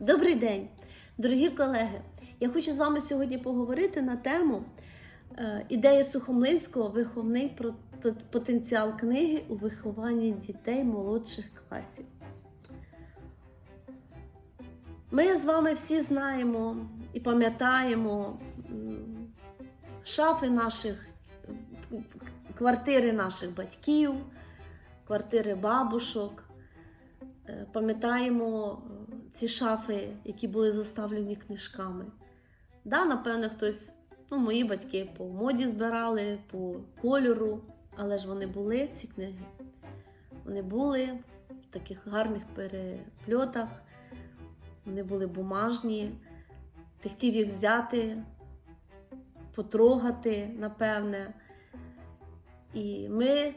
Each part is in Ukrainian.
Добрий день, дорогі колеги. Я хочу з вами сьогодні поговорити на тему е, ідея Сухомлинського виховний потенціал книги у вихованні дітей молодших класів. Ми з вами всі знаємо і пам'ятаємо шафи наших, квартири наших батьків, квартири бабушок. Е, Пам'ятаємо ці шафи, які були заставлені книжками. Да, напевне, хтось, ну, мої батьки по моді збирали, по кольору, але ж вони були, ці книги. Вони були в таких гарних перепльотах, вони були бумажні. Ти хотів їх взяти, потрогати, напевне. І ми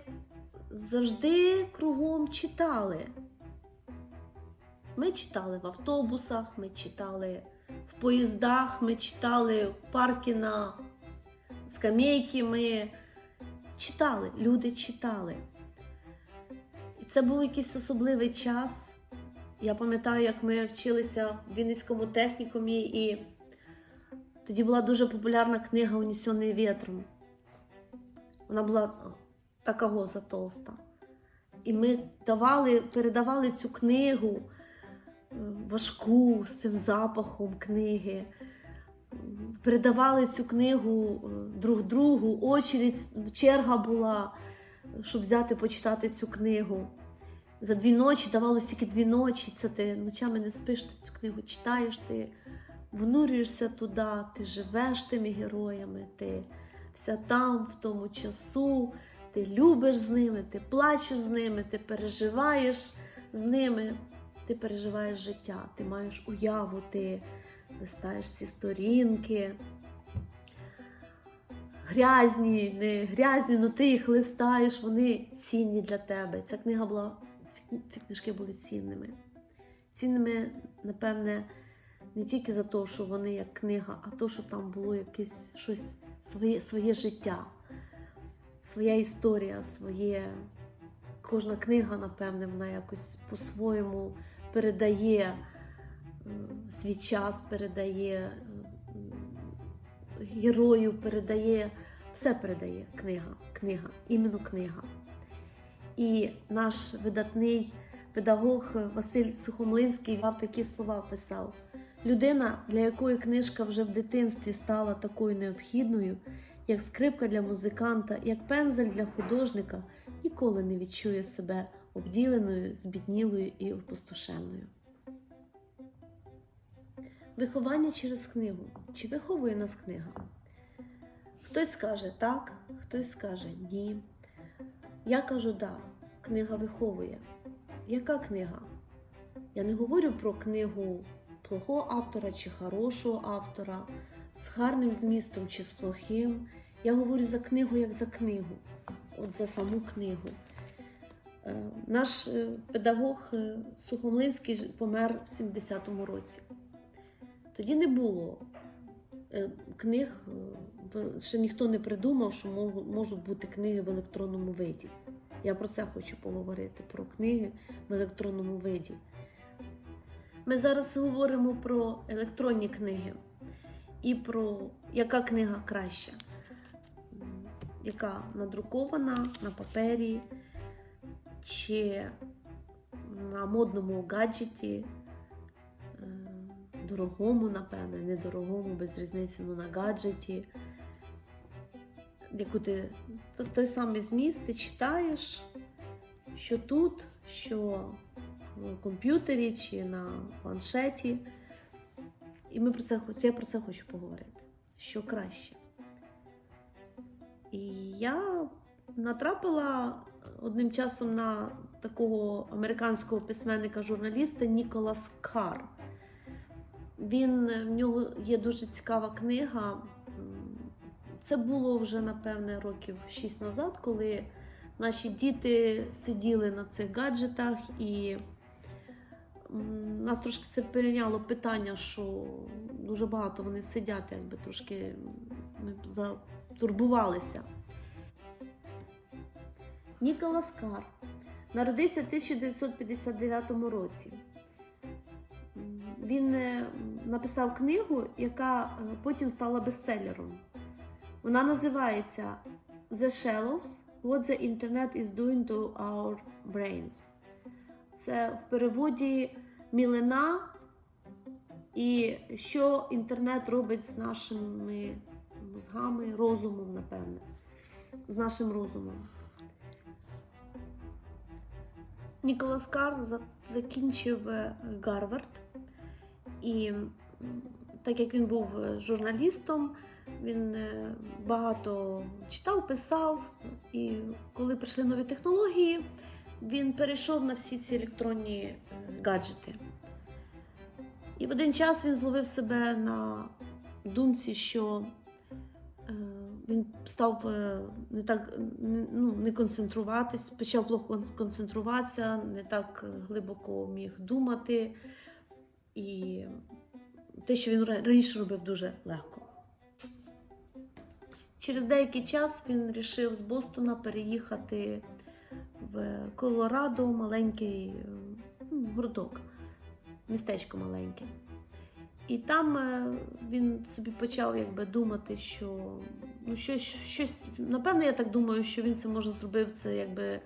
завжди кругом читали. Ми читали в автобусах, ми читали в поїздах, ми читали в паркі на скамейки, ми читали, люди читали. І це був якийсь особливий час. Я пам'ятаю, як ми вчилися в Вінницькому технікумі, і тоді була дуже популярна книга Унісений вітром. Вона була такого затовста. І ми давали, передавали цю книгу важку з цим запахом книги. Передавали цю книгу е, друг другу, очередь, черга була, щоб взяти почитати цю книгу. За дві ночі давалося тільки дві ночі. Це ти ночами не спиш, ти цю книгу читаєш, ти внурюєшся туди, ти живеш тими героями, ти вся там, в тому часу, ти любиш з ними, ти плачеш з ними, ти переживаєш з ними, ти переживаєш життя, ти маєш уяву, ти листаєш ці сторінки. Грязні, не грязні, але ти їх листаєш, вони цінні для тебе. Ця книга була, ці книжки були цінними. Цінними, напевне, не тільки за те, що вони як книга, а то, що там було якесь щось своє, своє життя, своя історія, своє. Кожна книга, напевне, вона якось по-своєму передає свій час, передає м, героїв, передає, все передає книга, книга, іменно книга. І наш видатний педагог Василь Сухомлинський мав такі слова писав: людина, для якої книжка вже в дитинстві стала такою необхідною, як скрипка для музиканта, як пензель для художника, ніколи не відчує себе обділеною, збіднілою і опустошеною. Виховання через книгу. Чи виховує нас книга? Хтось скаже так, хтось скаже ні. Я кажу да, книга виховує. Яка книга? Я не говорю про книгу плохого автора чи хорошого автора, з гарним змістом чи з плохим. Я говорю за книгу як за книгу, от за саму книгу. Е, Наш е, педагог е, Сухомлинський помер в 70-му році. Тоді не було книг, ще ніхто не придумав, що можуть бути книги в електронному виді. Я про це хочу поговорити: про книги в електронному виді. Ми зараз говоримо про електронні книги і про яка книга краща, яка надрукована на папері чи на модному гаджеті, е, дорогому, напевне, недорогому, без різниці, ну на гаджеті. Яку ти той самий зміст, ти читаєш, що тут, що в комп'ютері чи на планшеті. І ми про це, я про це хочу поговорити. Що краще. І я натрапила одним часом на такого американського письменника-журналіста Ніколас Кар. Він, в нього є дуже цікава книга. Це було вже, напевне, років 6 назад, коли наші діти сиділи на цих гаджетах, і нас трошки це перейняло питання, що дуже багато вони сидять, якби трошки ми затурбувалися. Ніколас Кар народився в 1959 році. Він е, написав книгу, яка е, потім стала бестселером. Вона називається The Shallows What the Internet is doing to our brains. Це в переводі Мілина і що інтернет робить з нашими мозгами, розумом, напевне. З нашим розумом. Ніколас Кар за- закінчив е, Гарвард. І так як він був е, журналістом, він е, багато читав, писав. І коли прийшли нові технології, він перейшов на всі ці електронні гаджети. І в один час він зловив себе на думці, що він став е, не так ну, не концентруватись, почав плохо кон- концентруватися, не так е, глибоко міг думати. І те, що він раніше робив дуже легко. Через деякий час він вирішив з Бостона переїхати в Колорадо, маленький е, ну, городок, містечко маленьке. І там він собі почав якби думати, що ну, щось, щось, напевно, я так думаю, що він це може зробив це якби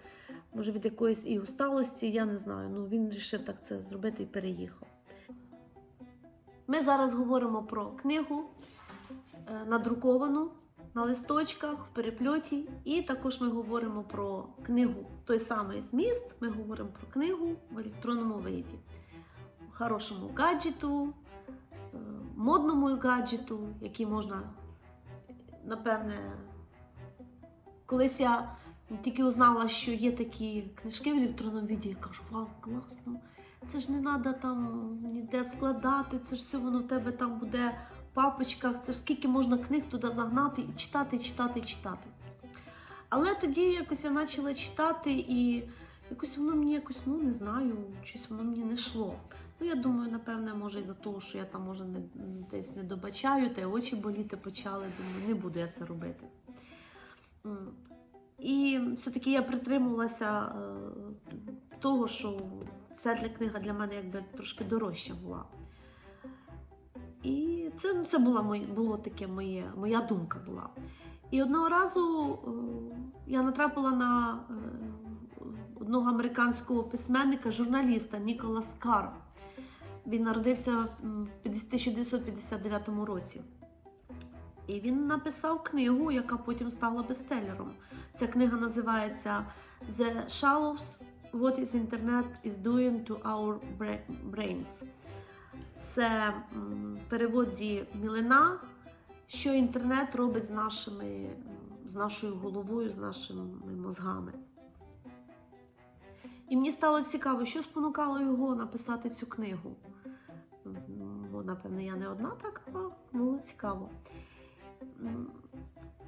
може від якоїсь і усталості, я не знаю. Ну він вирішив так це зробити і переїхав. Ми зараз говоримо про книгу е, надруковану на листочках в перепльоті, і також ми говоримо про книгу той самий зміст. Ми говоримо про книгу в електронному виді, хорошому гаджету, е, модному гаджету, який можна, напевне, колись я тільки узнала, що є такі книжки в електронному віді, я кажу, вау, класно! Це ж не треба там ніде складати, це ж все воно в тебе там буде в папочках, це ж скільки можна книг туди загнати і читати, читати, читати. Але тоді якось я почала читати, і якось воно мені якось, ну не знаю, щось воно мені не йшло. Ну, я думаю, напевне, може, із-за того, що я там може не, десь не добачаю, та й очі боліти почали. Думаю, не буду я це робити. І все-таки я притримувалася е, того, що ця книга для мене якби трошки дорожча була. І це, ну, це була було таке моє, моя думка була. І одного разу е, я натрапила на е, одного американського письменника, журналіста Ніколас Кар. Він народився в 1959 році. І він написав книгу, яка потім стала бестселером. Ця книга називається The Shallows What is Internet is doing to our bra- brains. Це в переводі Мілина, що інтернет робить з, нашими, з нашою головою, з нашими мозгами. І мені стало цікаво, що спонукало його написати цю книгу. Напевне, я не одна так, а було цікаво.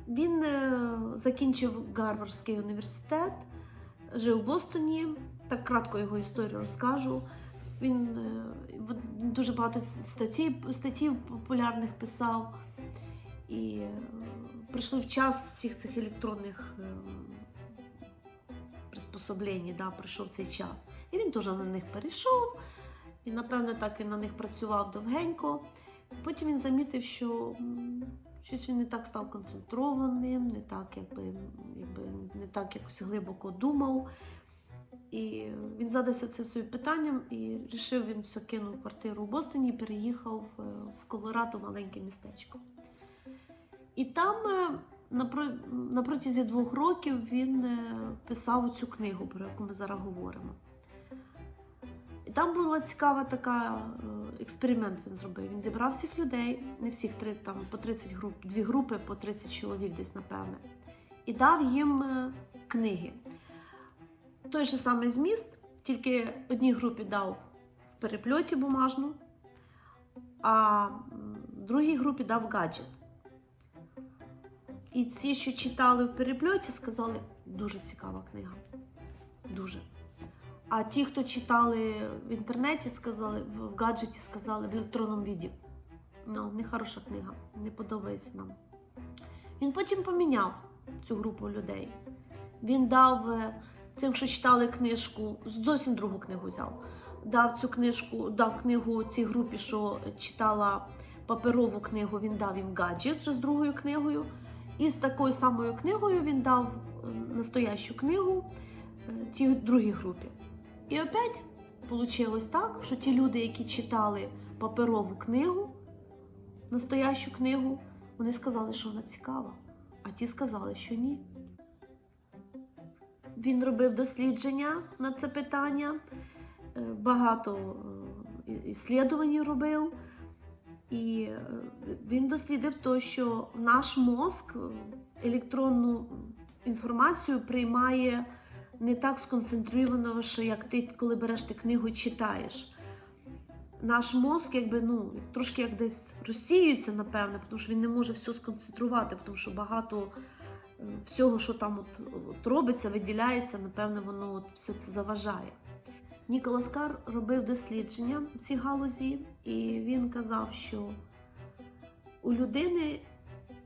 Він е, закінчив Гарвардський університет, жив у Бостоні. Так кратко його історію розкажу. Він е, дуже багато статей, статей популярних писав. І е, прийшов час всіх цих електронних приспособлень, да, прийшов цей час. І він теж на них перейшов, і, напевне, так він на них працював довгенько. Потім він замітив, що щось він не так став концентрованим, не так, якби, якби не так якось глибоко думав. І він задався цим своїм питанням і вирішив, він все кинув квартиру у Бостоні і переїхав е, в Колорадо, маленьке містечко. І там е, на, протязі двох років він е, писав цю книгу, про яку ми зараз говоримо. І там була цікава така е, експеримент він зробив. Він зібрав всіх людей, не всіх три, там по 30 груп, дві групи по 30 чоловік десь, напевне, і дав їм е, книги. Той же самий зміст, тільки одній групі дав в перепльоті бумажну, а другій групі дав гаджет. І ці, що читали в перепльоті, сказали, дуже цікава книга. Дуже. А ті, хто читали в інтернеті, сказали, в гаджеті сказали в електронному віді. Ну, не хороша книга, не подобається нам. Він потім поміняв цю групу людей. Він дав е, цим, що читали книжку, зовсім другу книгу взяв. дав цю книжку, дав книгу цій групі, що читала паперову книгу, він дав їм гаджет вже з другою книгою. І з такою самою книгою він дав е, настоящу книгу е, тій другій групі. І опять вийшло так, що ті люди, які читали паперову книгу, настоящу книгу, вони сказали, що вона цікава, а ті сказали, що ні. Він робив дослідження на це питання, е, багато е, іслідувань робив. І е, він дослідив то, що наш мозк електронну інформацію приймає не так сконцентровано, що як ти, коли береш ти книгу читаєш. Наш мозк, якби ну трошки як десь розсіюється, напевне, тому що він не може все сконцентрувати, тому що багато е, всього, що там от, от робиться, виділяється, напевне, воно от все це заважає. Ніколас Кар робив дослідження в цій галузі, і він казав, що у людини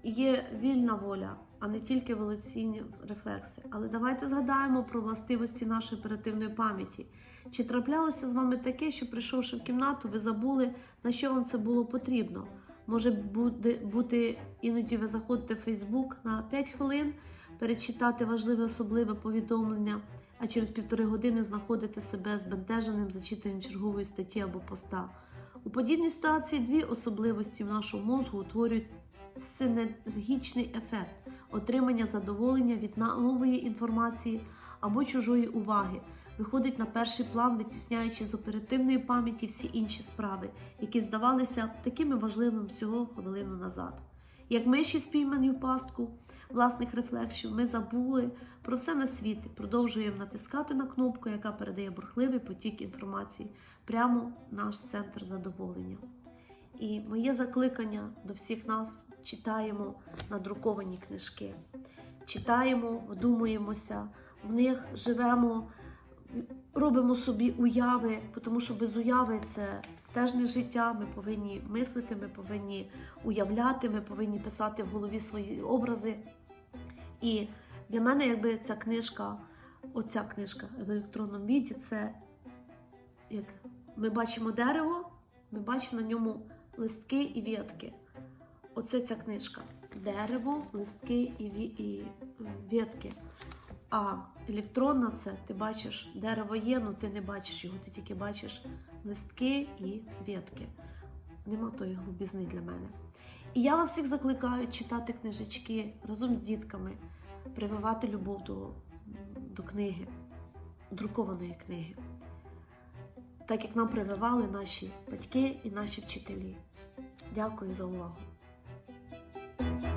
є вільна воля, а не тільки еволюційні рефлекси. Але давайте згадаємо про властивості нашої оперативної пам'яті. Чи траплялося з вами таке, що прийшовши в кімнату, ви забули, на що вам це було потрібно? Може бути, бути іноді ви заходите в Фейсбук на 5 хвилин, перечитати важливе особливе повідомлення, а через півтори години знаходите себе збентеженим зачитанням чергової статті або поста. У подібній ситуації дві особливості в нашому мозку утворюють синергічний ефект отримання задоволення від нової інформації або чужої уваги. Виходить на перший план, витісняючи з оперативної пам'яті всі інші справи, які здавалися такими важливими всього хвилину назад. Як миші спіймані в пастку власних рефлексів, ми забули про все на світі, продовжуємо натискати на кнопку, яка передає бурхливий потік інформації прямо в наш центр задоволення. І моє закликання до всіх нас читаємо надруковані книжки, читаємо, вдумуємося, в них живемо, робимо собі уяви, тому що без уяви це теж не життя. Ми повинні мислити, ми повинні уявляти, ми повинні писати в голові свої образи. І для мене, якби ця книжка, оця книжка в електронному віді, це як ми бачимо дерево, ми бачимо на ньому листки і вітки. Оце ця книжка. Дерево, листки і, і вітки. А електронна це ти бачиш, дерево є, але ти не бачиш його, ти тільки бачиш листки і вітки. Нема тої глибізни для мене. І я вас всіх закликаю читати книжечки разом з дітками, прививати любов до, до книги, друкованої книги. Так як нам прививали наші батьки і наші вчителі. Дякую за увагу. Yeah.